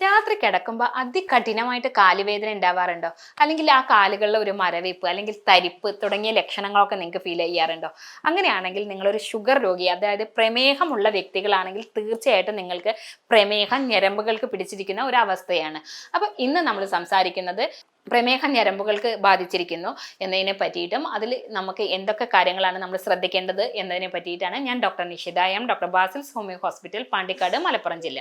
രാത്രി കിടക്കുമ്പോൾ അതികഠിനമായിട്ട് കാലുവേദന ഉണ്ടാവാറുണ്ടോ? അല്ലെങ്കിൽ ആ കാലുകളിലെ ഒരു മരവിപ്പ് അല്ലെങ്കിൽ തരിപ്പ് തുടങ്ങിയ ലക്ഷണങ്ങളൊക്കെ നിങ്ങൾക്ക് ഫീൽ ചെയ്യാറുണ്ടോ? അങ്ങനെയാണെങ്കിൽ നിങ്ങളൊരു ഷുഗർ രോഗി അതായത് പ്രമേഹമുള്ള വ്യക്തികളാണെങ്കിൽ തീർച്ചയായിട്ടും നിങ്ങൾക്ക് പ്രമേഹം ഞരമ്പുകൾക്ക് പിടിച്ചിരിക്കുന്ന ഒരു അവസ്ഥയാണ്. അപ്പോൾ ഇന്ന് നമ്മൾ സംസാരിക്കുന്നത് പ്രമേഹ ഞരമ്പുകൾക്ക് ബാധിച്ചിരിക്കുന്നു എന്നതിനെ പറ്റിയിട്ടും അതിൽ നമുക്ക് എന്തൊക്കെ കാര്യങ്ങളാണ് നമ്മൾ ശ്രദ്ധിക്കേണ്ടത് എന്നതിനെ പറ്റിയിട്ടാണ് ഞാൻ doctor Nishitha. M doctor Basil's homeo hospital Pandikkad Malappuram ജില്ല.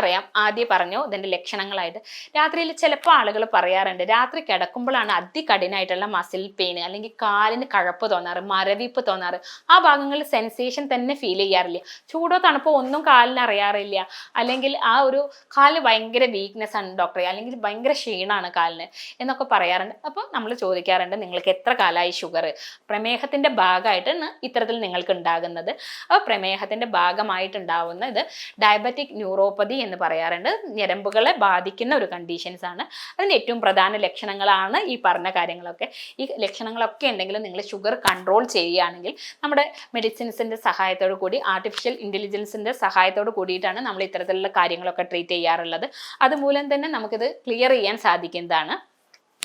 നമുക്കറിയാം ആദ്യം പറഞ്ഞു ഇതിന്റെ ലക്ഷണങ്ങളായിട്ട്. രാത്രിയിൽ ചിലപ്പോൾ ആളുകൾ പറയാറുണ്ട് രാത്രി കിടക്കുമ്പോഴാണ് അതികഠിനായിട്ടുള്ള മസിൽ പെയിൻ അല്ലെങ്കിൽ കാലിന് കഴപ്പ് തോന്നാറ് മരവിപ്പ് തോന്നാറ്. ആ ഭാഗങ്ങളിൽ സെൻസേഷൻ തന്നെ ഫീൽ ചെയ്യാറില്ല. ചൂടോ തണുപ്പോ ഒന്നും കാലിന് അറിയാറില്ല. അല്ലെങ്കിൽ ആ ഒരു കാലിന് ഭയങ്കര വീക്ക്നെസ് ആണ് ഡോക്ടറെ അല്ലെങ്കിൽ ഭയങ്കര ക്ഷീണമാണ് കാലിന് എന്നൊക്കെ പറയാറുണ്ട്. അപ്പോൾ നമ്മൾ ചോദിക്കാറുണ്ട് നിങ്ങൾക്ക് എത്ര കാലമായി ഷുഗർ പ്രമേഹത്തിന്റെ ഭാഗമായിട്ടാണ് ഇത്തരത്തിൽ നിങ്ങൾക്ക് ഉണ്ടാകുന്നത്. അപ്പോൾ പ്രമേഹത്തിന്റെ ഭാഗമായിട്ടുണ്ടാവുന്ന ഇത് ഡയബറ്റിക് ന്യൂറോപ്പതി എന്ന് പറയാറുണ്ട്. ഞരമ്പുകളെ ബാധിക്കുന്ന ഒരു കണ്ടീഷൻസ് ആണ്. അതിന്റെ ഏറ്റവും പ്രധാന ലക്ഷണങ്ങളാണ് ഈ പറഞ്ഞ കാര്യങ്ങളൊക്കെ. ഈ ലക്ഷണങ്ങളൊക്കെ ഉണ്ടെങ്കിലും നിങ്ങൾ ഷുഗർ കൺട്രോൾ ചെയ്യുകയാണെങ്കിൽ നമ്മുടെ മെഡിസിൻസിന്റെ സഹായത്തോടു കൂടി ആർട്ടിഫിഷ്യൽ ഇന്റലിജൻസിന്റെ സഹായത്തോട് കൂടിയിട്ടാണ് നമ്മൾ ഇത്തരത്തിലുള്ള കാര്യങ്ങളൊക്കെ ട്രീറ്റ് ചെയ്യാറുള്ളത്. അതുമൂലം തന്നെ നമുക്കിത് ക്ലിയർ ചെയ്യാൻ സാധിക്കുന്നതാണ്.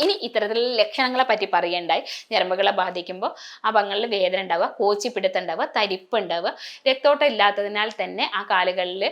ഇനി ഇത്തരത്തിലുള്ള ലക്ഷണങ്ങളെ പറ്റി പറയണ്ടായി. ഞരമ്പുകളെ ബാധിക്കുമ്പോൾ ആ ഭാഗങ്ങളിൽ വേദന ഉണ്ടാവുക കോച്ചിപ്പിടുത്തം ഉണ്ടാവുക തരിപ്പ് ഉണ്ടാവുക രക്തോട്ടം ഇല്ലാത്തതിനാൽ തന്നെ ആ കാലുകളിൽ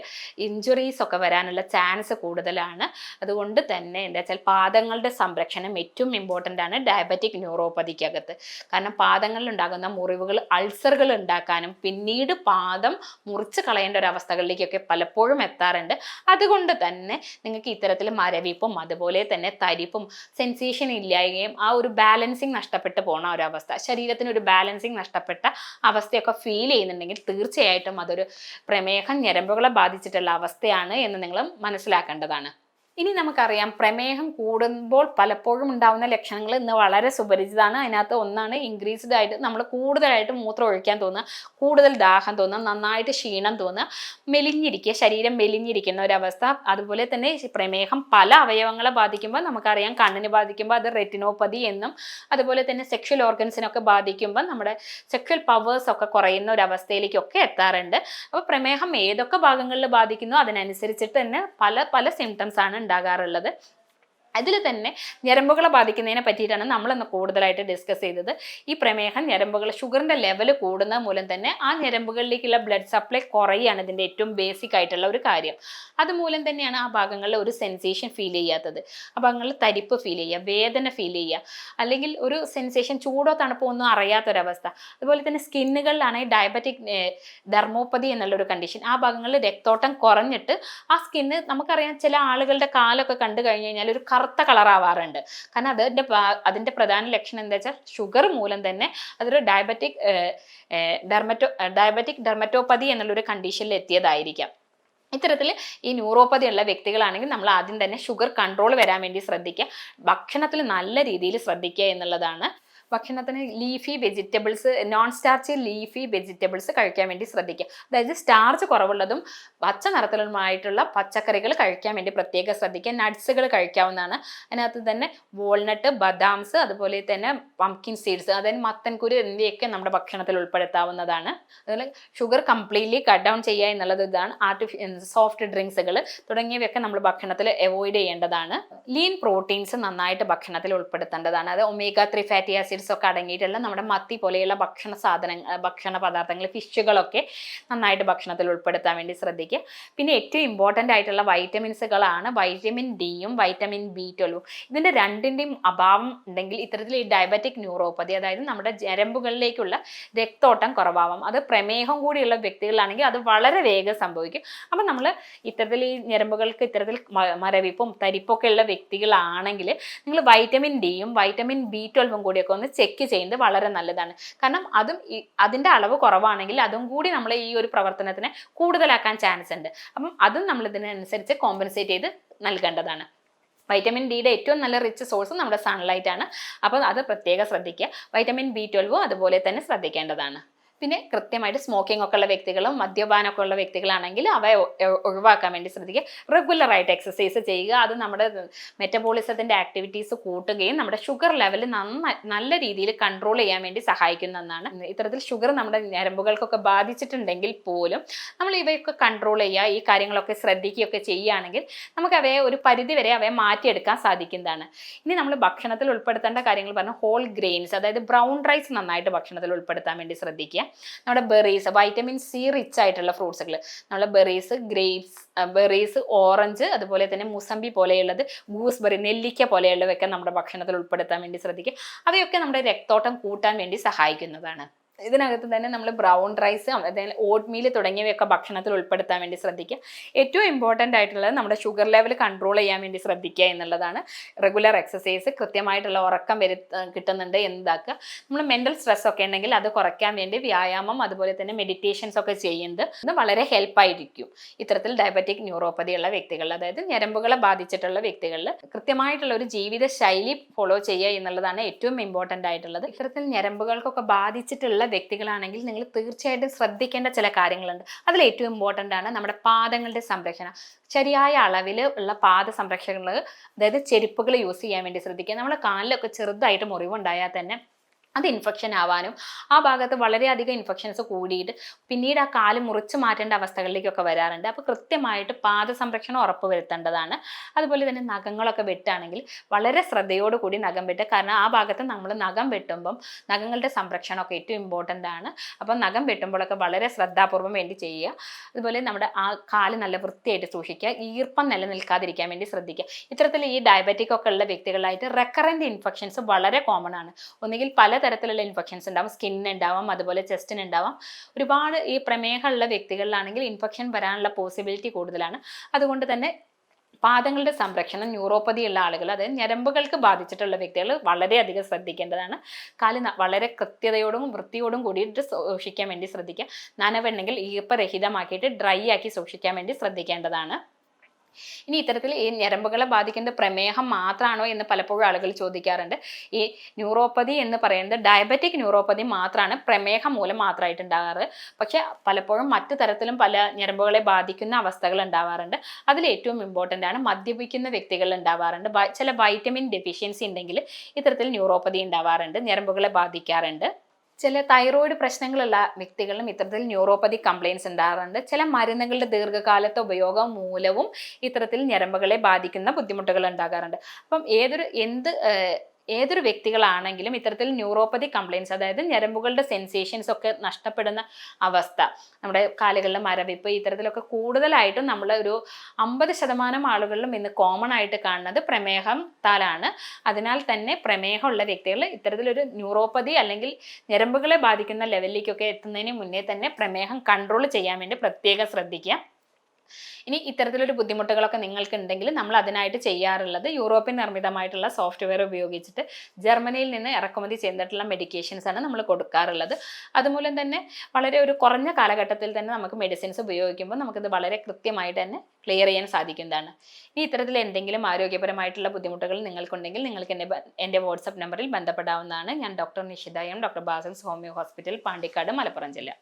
ഇഞ്ചുറീസ് ഒക്കെ വരാനുള്ള ചാൻസ് കൂടുതലാണ്. അതുകൊണ്ട് തന്നെ എന്താ വെച്ചാൽ പാദങ്ങളുടെ സംരക്ഷണം ഏറ്റവും ഇമ്പോർട്ടന്റ് ആണ് ഡയബറ്റിക് ന്യൂറോപ്പതിക്കകത്ത് കാരണം പാദങ്ങളിൽ ഉണ്ടാകുന്ന മുറിവുകൾ അൾസറുകൾ ഉണ്ടാക്കാനും പിന്നീട് പാദം മുറിച്ച് കളയേണ്ട ഒരു അവസ്ഥകളിലേക്കൊക്കെ പലപ്പോഴും എത്താറുണ്ട്. അതുകൊണ്ട് തന്നെ നിങ്ങൾക്ക് ഇത്തരത്തിൽ മരവിപ്പും അതുപോലെ തന്നെ തരിപ്പും സെൻസേഷൻ ഇല്ലായ്കയും ആ ഒരു ബാലൻസിങ് നഷ്ടപ്പെട്ട് പോണ ഒരു അവസ്ഥ ശരീരത്തിന് ഒരു ബാലൻസിങ് നഷ്ടപ്പെട്ട അവസ്ഥയൊക്കെ ഫീൽ ചെയ്യുന്നുണ്ടെങ്കിൽ തീർച്ചയായിട്ടും അതൊരു പ്രമേഹം ഞരമ്പുകളെ ബാധിച്ചിട്ടുള്ള അവസ്ഥയാണ് എന്ന് നിങ്ങൾ മനസ്സിലാക്കേണ്ടതാണ്. ഇനി നമുക്കറിയാം പ്രമേഹം കൂടുമ്പോൾ പലപ്പോഴും ഉണ്ടാവുന്ന ലക്ഷണങ്ങൾ ഇന്ന് വളരെ സുപരിചിതമാണ്. അതിനകത്ത് ഒന്നാണ് ഇൻക്രീസ്ഡ് ആയിട്ട് നമ്മൾ കൂടുതലായിട്ട് മൂത്രം ഒഴിക്കാൻ തോന്നുക കൂടുതൽ ദാഹം തോന്നുക നന്നായിട്ട് ക്ഷീണം തോന്നുക മെലിഞ്ഞിരിക്കുക ശരീരം മെലിഞ്ഞിരിക്കുന്ന ഒരവസ്ഥ. അതുപോലെ തന്നെ പ്രമേഹം പല അവയവങ്ങളെ ബാധിക്കുമ്പോൾ നമുക്കറിയാം കണ്ണിന് ബാധിക്കുമ്പോൾ അത് റെറ്റിനോപ്പതി എന്നും അതുപോലെ തന്നെ സെക്ഷൽ ഓർഗൻസിനൊക്കെ ബാധിക്കുമ്പോൾ നമ്മുടെ സെക്ഷൽ പവേഴ്സ് ഒക്കെ കുറയുന്ന ഒരു അവസ്ഥയിലേക്കൊക്കെ എത്താറുണ്ട്. അപ്പോൾ പ്രമേഹം ഏതൊക്കെ ഭാഗങ്ങളിൽ ബാധിക്കുന്നു? അതിനനുസരിച്ചിട്ട് തന്നെ പല പല സിംറ്റംസ് ആണ് ഉണ്ടാകാറുള്ളത്. അതിൽ തന്നെ ഞരമ്പുകളെ ബാധിക്കുന്നതിനെ പറ്റിയിട്ടാണ് നമ്മളിന്ന് കൂടുതലായിട്ട് ഡിസ്കസ് ചെയ്തത്. ഈ പ്രമേഹം ഞരമ്പുകൾ ഷുഗറിന്റെ ലെവൽ കൂടുന്നത് മൂലം തന്നെ ആ ഞരമ്പുകളിലേക്കുള്ള ബ്ലഡ് സപ്ലൈ കുറയാണ് ഇതിന്റെ ഏറ്റവും ബേസിക് ആയിട്ടുള്ള ഒരു കാര്യം. അതുമൂലം തന്നെയാണ് ആ ഭാഗങ്ങളിൽ ഒരു സെൻസേഷൻ ഫീൽ ചെയ്യാത്തത്. ആ ഭാഗങ്ങളിൽ തരിപ്പ് ഫീൽ ചെയ്യുക വേദന ഫീൽ ചെയ്യുക. അല്ലെങ്കിൽ ഒരു സെൻസേഷൻ ചൂടോ തണുപ്പോ ഒന്നും അറിയാത്തൊരവസ്ഥ. അതുപോലെ തന്നെ സ്കിന്നുകളിലാണെങ്കിൽ ഡയബറ്റിക് ധർമ്മോപ്പതി എന്നുള്ളൊരു കണ്ടീഷൻ ആ ഭാഗങ്ങളിൽ രക്തോട്ടം കുറഞ്ഞിട്ട് ആ സ്കിന്ന് നമുക്കറിയാം ചില ആളുകളുടെ കാലൊക്കെ കണ്ടു കഴിഞ്ഞു കഴിഞ്ഞാൽ ഒരു കറുത്ത കളറാവാറുണ്ട്. കാരണം അതിന്റെ അതിന്റെ പ്രധാന ലക്ഷണം എന്താ വെച്ചാൽ ഷുഗർ മൂലം തന്നെ അതൊരു ഡയബറ്റിക് ഡെർമറ്റോ ഡയബറ്റിക് ഡെർമറ്റോപ്പതി എന്നുള്ളൊരു കണ്ടീഷനിൽ എത്തിയതായിരിക്കാം. ഇത്തരത്തിൽ ഈ ന്യൂറോപ്പതി ഉള്ള വ്യക്തികളാണെങ്കിൽ നമ്മൾ ആദ്യം തന്നെ ഷുഗർ കൺട്രോൾ വരാൻ വേണ്ടി ശ്രദ്ധിക്കുക. ഭക്ഷണത്തിൽ നല്ല രീതിയിൽ ശ്രദ്ധിക്കുക എന്നുള്ളതാണ് ഭക്ഷണത്തിന് leafy vegetables non starch leafy vegetables കഴിക്കാൻ വേണ്ടി ശ്രദ്ധിക്കുക. അതായത് സ്റ്റാർച്ച് കുറവുള്ളതും പച്ച നിറത്തിലുമായിട്ടുള്ള പച്ചക്കറികൾ കഴിക്കാൻ വേണ്ടി പ്രത്യേകം ശ്രദ്ധിക്കുക. നട്ട്സുകൾ കഴിക്കാവുന്നതാണ്. അതിനകത്ത് തന്നെ വാൾനട്ട് ബദാംസ് അതുപോലെ തന്നെ പംകിൻ സീഡ്സ് അതായത് മത്തൻകുരു എന്നിവയൊക്കെ നമ്മുടെ ഭക്ഷണത്തിൽ ഉൾപ്പെടുത്താവുന്നതാണ്. അതുപോലെ ഷുഗർ കംപ്ലീറ്റ്ലി കട്ട് ഡൗൺ ചെയ്യുക എന്നുള്ളത് ഇതാണ്. ആർട്ടിഫി സോഫ്റ്റ് ഡ്രിങ്ക്സുകൾ തുടങ്ങിയവയൊക്കെ നമ്മൾ ഭക്ഷണത്തിൽ അവോയ്ഡ് ചെയ്യേണ്ടതാണ്. ലീൻ പ്രോട്ടീൻസ് നന്നായിട്ട് ഭക്ഷണത്തിൽ ഉൾപ്പെടുത്തേണ്ടതാണ്. അത് ഒമേഗ ത്രീ ഫാറ്റി ആസിഡ്സ് ഒക്കെ അടങ്ങിയിട്ടുള്ള നമ്മുടെ മത്തി പോലെയുള്ള ഭക്ഷണ സാധനങ്ങൾ ഭക്ഷണ പദാർത്ഥങ്ങൾ ഫിഷുകളൊക്കെ നന്നായിട്ട് ഭക്ഷണത്തിൽ ഉൾപ്പെടുത്താൻ വേണ്ടി ശ്രദ്ധിക്കുക. പിന്നെ ഏറ്റവും ഇമ്പോർട്ടന്റ് ആയിട്ടുള്ള വൈറ്റമിൻസുകളാണ് വൈറ്റമിൻ ഡിയും വൈറ്റമിൻ ബി ട്വൽവും ഇതിന്റെ രണ്ടിന്റെയും അഭാവം ഉണ്ടെങ്കിൽ ഇത്തരത്തിൽ ഈ ഡയബറ്റിക് ന്യൂറോപ്പതി അതായത് നമ്മുടെ ഞരമ്പുകളിലേക്കുള്ള രക്തോട്ടം കുറവാകും അത് പ്രമേഹം കൂടിയുള്ള വ്യക്തികളാണെങ്കിൽ അത് വളരെ വേഗം സംഭവിക്കും. അപ്പം നമ്മൾ ഇത്തരത്തിൽ ഈ ഞരമ്പുകൾക്ക് ഇത്തരത്തിൽ മരവിപ്പും തരിപ്പൊക്കെ ഉള്ള വ്യക്തികളാണെങ്കിൽ നിങ്ങൾ വൈറ്റമിൻ ഡിയും വൈറ്റമിൻ ബി ട്വൽവും കൂടിയൊക്കെ ഒന്ന് ചെക്ക് ചെയ്യുന്നത് വളരെ നല്ലതാണ്. കാരണം അതും അതിന്റെ അളവ് കുറവാണെങ്കിൽ അതും കൂടി നമ്മൾ ഈ ഒരു പ്രവർത്തനത്തിനെ കൂടുതലാക്കാൻ ചാൻസ് ഉണ്ട്. അപ്പം അതും നമ്മൾ ഇതിനനുസരിച്ച് കോമ്പൻസേറ്റ് ചെയ്ത് നൽകേണ്ടതാണ്. വൈറ്റമിൻ ഡിയുടെ ഏറ്റവും നല്ല റിച്ച് സോഴ്സ് നമ്മുടെ സൺലൈറ്റ് ആണ്. അപ്പോൾ അത് പ്രത്യേകം ശ്രദ്ധിക്കുക. വൈറ്റമിൻ ബി ട്വൽവും അതുപോലെ തന്നെ ശ്രദ്ധിക്കേണ്ടതാണ്. പിന്നെ കൃത്യമായിട്ട് സ്മോക്കിംഗ് ഒക്കെ ഉള്ള വ്യക്തികളും മദ്യപാനമൊക്കെ ഉള്ള വ്യക്തികളാണെങ്കിൽ അവ ഒഴിവാക്കാൻ വേണ്ടി ശ്രദ്ധിക്കുക. റെഗുലറായിട്ട് എക്സസൈസ് ചെയ്യുക. അത് നമ്മുടെ മെറ്റബോളിസത്തിന്റെ ആക്ടിവിറ്റീസ് കൂട്ടുകയും നമ്മുടെ ഷുഗർ ലെവൽ നന്നായി നല്ല രീതിയിൽ കൺട്രോൾ ചെയ്യാൻ വേണ്ടി സഹായിക്കുന്ന ഒന്നാണ്. ഇത്തരത്തിൽ ഷുഗർ നമ്മുടെ ഞരമ്പുകൾക്കൊക്കെ ബാധിച്ചിട്ടുണ്ടെങ്കിൽ പോലും നമ്മൾ ഇവയൊക്കെ കൺട്രോൾ ചെയ്യുക ഈ കാര്യങ്ങളൊക്കെ ശ്രദ്ധിക്കുകയൊക്കെ ചെയ്യുകയാണെങ്കിൽ നമുക്ക് അവയെ ഒരു പരിധിവരെ അവയെ മാറ്റിയെടുക്കാൻ സാധിക്കുന്നതാണ്. ഇനി നമ്മൾ ഭക്ഷണത്തിൽ ഉൾപ്പെടുത്തേണ്ട കാര്യങ്ങൾ പറഞ്ഞാൽ ഹോൾ ഗ്രെയിൻസ് അതായത് ബ്രൗൺ റൈസ് നന്നായിട്ട് ഭക്ഷണത്തിൽ ഉൾപ്പെടുത്താൻ വേണ്ടി ശ്രദ്ധിക്കുക. നമ്മുടെ ബെറീസ് വൈറ്റമിൻ സി റിച്ച് ആയിട്ടുള്ള ഫ്രൂട്ട്സുകൾ നമ്മുടെ ബെറീസ് ഗ്രേപ്സ് ബെറീസ് ഓറഞ്ച് അതുപോലെ തന്നെ മുസമ്പി പോലെയുള്ളത് ഗൂസ്ബെറി നെല്ലിക്ക പോലെയുള്ളവയൊക്കെ നമ്മുടെ ഭക്ഷണത്തിൽ ഉൾപ്പെടുത്താൻ വേണ്ടി ശ്രദ്ധിക്കുക. അവയൊക്കെ നമ്മുടെ രക്തോട്ടം കൂട്ടാൻ വേണ്ടി സഹായിക്കുന്നതാണ്. ഇതിനകത്ത് തന്നെ നമ്മൾ ബ്രൗൺ റൈസ് അതായത് ഓട്ട് മീൽ തുടങ്ങിയവയൊക്കെ ഭക്ഷണത്തിൽ ഉൾപ്പെടുത്താൻ വേണ്ടി ശ്രദ്ധിക്കുക. ഏറ്റവും ഇമ്പോർട്ടന്റ് ആയിട്ടുള്ളത് നമ്മുടെ ഷുഗർ ലെവൽ കൺട്രോൾ ചെയ്യാൻ വേണ്ടി ശ്രദ്ധിക്കുക എന്നുള്ളതാണ്. റെഗുലർ എക്സസൈസ് കൃത്യമായിട്ടുള്ള ഉറക്കം വരു കിട്ടുന്നുണ്ട് എന്താക്കുക. നമ്മൾ മെന്റൽ സ്ട്രെസ് ഒക്കെ ഉണ്ടെങ്കിൽ അത് കുറയ്ക്കാൻ വേണ്ടി വ്യായാമം അതുപോലെ തന്നെ മെഡിറ്റേഷൻസ് ഒക്കെ ചെയ്യുന്നത് വളരെ ഹെൽപ്പായിരിക്കും ഇത്തരത്തിൽ ഡയബറ്റിക് ന്യൂറോപ്പതി ഉള്ള വ്യക്തികൾ അതായത് ഞരമ്പുകളെ ബാധിച്ചിട്ടുള്ള വ്യക്തികളിൽ കൃത്യമായിട്ടുള്ള ഒരു ജീവിത ശൈലി ഫോളോ ചെയ്യുക എന്നുള്ളതാണ് ഏറ്റവും ഇമ്പോർട്ടന്റ് ആയിട്ടുള്ളത്. ഇത്തരത്തിൽ ഞരമ്പുകൾക്കൊക്കെ ബാധിച്ചിട്ടുള്ള വ്യക്തികളാണെങ്കിൽ നിങ്ങൾ തീർച്ചയായിട്ടും ശ്രദ്ധിക്കേണ്ട ചില കാര്യങ്ങളുണ്ട്. അതിൽ ഏറ്റവും ഇമ്പോർട്ടന്റ് ആണ് നമ്മുടെ പാദങ്ങളുടെ സംരക്ഷണം. ശരിയായ അളവിൽ ഉള്ള പാദ സംരക്ഷണങ്ങൾ അതായത് ചെരുപ്പുകൾ യൂസ് ചെയ്യാൻ വേണ്ടി ശ്രദ്ധിക്കുക. നമ്മുടെ കാലിലൊക്കെ ചെറുതായിട്ട് മുറിവുണ്ടായാൽ തന്നെ അത് ഇൻഫെക്ഷൻ ആവാനും ആ ഭാഗത്ത് വളരെയധികം ഇൻഫെക്ഷൻസ് കൂടിയിട്ട് പിന്നീട് ആ കാൽ മുറിച്ച് മാറ്റേണ്ട അവസ്ഥകളിലേക്കൊക്കെ വരാറുണ്ട്. അപ്പോൾ കൃത്യമായിട്ട് പാദ സംരക്ഷണം ഉറപ്പ് വരുത്തേണ്ടതാണ് അതുപോലെ തന്നെ നഖങ്ങളൊക്കെ വെട്ടാണെങ്കിൽ വളരെ ശ്രദ്ധയോട് കൂടി നഖം വെട്ടുക. കാരണം ആ ഭാഗത്ത് നമ്മൾ നഖം വെട്ടുമ്പം നഖങ്ങളുടെ സംരക്ഷണമൊക്കെ ഏറ്റവും ഇമ്പോർട്ടന്റ് ആണ്. അപ്പം നഖം വെട്ടുമ്പോഴൊക്കെ വളരെ ശ്രദ്ധാപൂർവം വേണ്ടി ചെയ്യുക. അതുപോലെ നമ്മുടെ ആ കാൽ നല്ല വൃത്തിയായിട്ട് സൂക്ഷിക്കുക. ഈർപ്പം നിലനിൽക്കാതിരിക്കാൻ വേണ്ടി ശ്രദ്ധിക്കുക. ഇത്തരത്തിൽ ഈ ഡയബറ്റിക് ഒക്കെ ഉള്ള വ്യക്തികളായിട്ട് റെക്കറന്റ് ഇൻഫെക്ഷൻസ് വളരെ കോമൺ ആണ്. ഒന്നുകിൽ പലതരത്തിലുള്ള ഇൻഫെക്ഷൻസ് ഉണ്ടാവും. സ്കിന്നിന് ഉണ്ടാവാം അതുപോലെ ചെസ്റ്റിന് ഉണ്ടാവാം. ഒരുപാട് ഈ പ്രമേഹമുള്ള വ്യക്തികളിലാണെങ്കിൽ ഇൻഫെക്ഷൻ വരാനുള്ള പോസിബിലിറ്റി കൂടുതലാണ്. അതുകൊണ്ട് തന്നെ പാദങ്ങളുടെ സംരക്ഷണം ന്യൂറോപ്പതിയുള്ള ആളുകൾ അതായത് ഞരമ്പുകൾക്ക് ബാധിച്ചിട്ടുള്ള വ്യക്തികൾ വളരെയധികം ശ്രദ്ധിക്കേണ്ടതാണ്. കാൽ വളരെ കൃത്യതയോടും വൃത്തിയോടും കൂടിയിട്ട് സൂക്ഷിക്കാൻ വേണ്ടി ശ്രദ്ധിക്കുക. നനവുണ്ടെങ്കിൽ ഈർപ്പരഹിതമാക്കിയിട്ട് ഡ്രൈ ആക്കി സൂക്ഷിക്കാൻ വേണ്ടി ശ്രദ്ധിക്കേണ്ടതാണ്. ഇനി ഇത്തരത്തിൽ ഈ ഞരമ്പുകളെ ബാധിക്കുന്ന പ്രമേഹം മാത്രമാണോ എന്ന് പലപ്പോഴും ആളുകൾ ചോദിക്കാറുണ്ട്. ഈ ന്യൂറോപ്പതി എന്ന് പറയുന്നത് ഡയബറ്റിക് ന്യൂറോപ്പതി മാത്രമാണ് പ്രമേഹം മൂലം മാത്രമായിട്ട് ഉണ്ടാകാറ്. പക്ഷെ പലപ്പോഴും മറ്റു തരത്തിലും പല ഞരമ്പുകളെ ബാധിക്കുന്ന അവസ്ഥകൾ ഉണ്ടാവാറുണ്ട്. അതിൽ ഏറ്റവും ഇമ്പോർട്ടന്റ് ആണ് മദ്യപിക്കുന്ന വ്യക്തികളിൽ ഉണ്ടാവാറുണ്ട്. ചില വൈറ്റമിൻ ഡെഫിഷ്യൻസി ഉണ്ടെങ്കിൽ ഇത്തരത്തിൽ ന്യൂറോപ്പതി ഉണ്ടാവാറുണ്ട് ഞരമ്പുകളെ ബാധിക്കാറുണ്ട്. ചില തൈറോയിഡ് പ്രശ്നങ്ങളുള്ള വ്യക്തികളിലും ഇത്തരത്തിൽ ന്യൂറോപ്പതി കംപ്ലയിൻസ് ഉണ്ടാകാറുണ്ട്. ചില മരുന്നുകളുടെ ദീർഘകാലത്തെ ഉപയോഗം മൂലവും ഇത്തരത്തിൽ ഞരമ്പുകളെ ബാധിക്കുന്ന ബുദ്ധിമുട്ടുകൾ ഉണ്ടാകാറുണ്ട്. അപ്പം ഏതൊരു എന്ത് ഏതൊരു വ്യക്തികളാണെങ്കിലും ഇത്തരത്തിൽ ന്യൂറോപ്പതി കംപ്ലയിൻസ് അതായത് ഞരമ്പുകളുടെ സെൻസേഷൻസ് ഒക്കെ നഷ്ടപ്പെടുന്ന അവസ്ഥ നമ്മുടെ കാലുകളിലെ മരവിപ്പ് ഇത്തരത്തിലൊക്കെ കൂടുതലായിട്ടും നമ്മൾ ഒരു അമ്പത് ശതമാനം ആളുകളിലും ഇന്ന് കോമൺ ആയിട്ട് കാണുന്നത് പ്രമേഹം താലാണ്. അതിനാൽ തന്നെ പ്രമേഹമുള്ള വ്യക്തികൾ ഇത്തരത്തിലൊരു ന്യൂറോപ്പതി അല്ലെങ്കിൽ ഞരമ്പുകളെ ബാധിക്കുന്ന ലെവലിലേക്കൊക്കെ എത്തുന്നതിന് മുന്നേ തന്നെ പ്രമേഹം കൺട്രോൾ ചെയ്യാൻ വേണ്ടി പ്രത്യേകം ശ്രദ്ധിക്കുക. ഇനി ഇത്തരത്തിലൊരു ബുദ്ധിമുട്ടുകളൊക്കെ നിങ്ങൾക്ക് ഉണ്ടെങ്കിൽ നമ്മൾ അതിനായിട്ട് ചെയ്യാറുള്ളത് യൂറോപ്യൻ നിർമ്മിതമായിട്ടുള്ള സോഫ്റ്റ്വെയർ ഉപയോഗിച്ചിട്ട് ജർമ്മനിയിൽ നിന്ന് ഇറക്കുമതി ചെയ്തിട്ടുള്ള മെഡിക്കേഷൻസ് ആണ് നമ്മൾ കൊടുക്കാറുള്ളത്. അതുമൂലം തന്നെ വളരെ ഒരു കുറഞ്ഞ കാലഘട്ടത്തിൽ തന്നെ നമുക്ക് മെഡിസിൻസ് ഉപയോഗിക്കുമ്പോൾ നമുക്കിത് വളരെ കൃത്യമായിട്ട് തന്നെ ക്ലിയർ ചെയ്യാൻ സാധിക്കുന്നതാണ്. ഇനി ഇത്തരത്തിൽ എന്തെങ്കിലും ആരോഗ്യപരമായിട്ടുള്ള ബുദ്ധിമുട്ടുകൾ നിങ്ങൾക്കുണ്ടെങ്കിൽ നിങ്ങൾക്ക് എന്റെ എന്റെ വാട്സപ്പ് നമ്പറിൽ ബന്ധപ്പെടാവുന്നതാണ്. ഞാൻ doctor Nishitha M doctor Basil's homeo hospital Pandikkad Malappuram ജില്ല.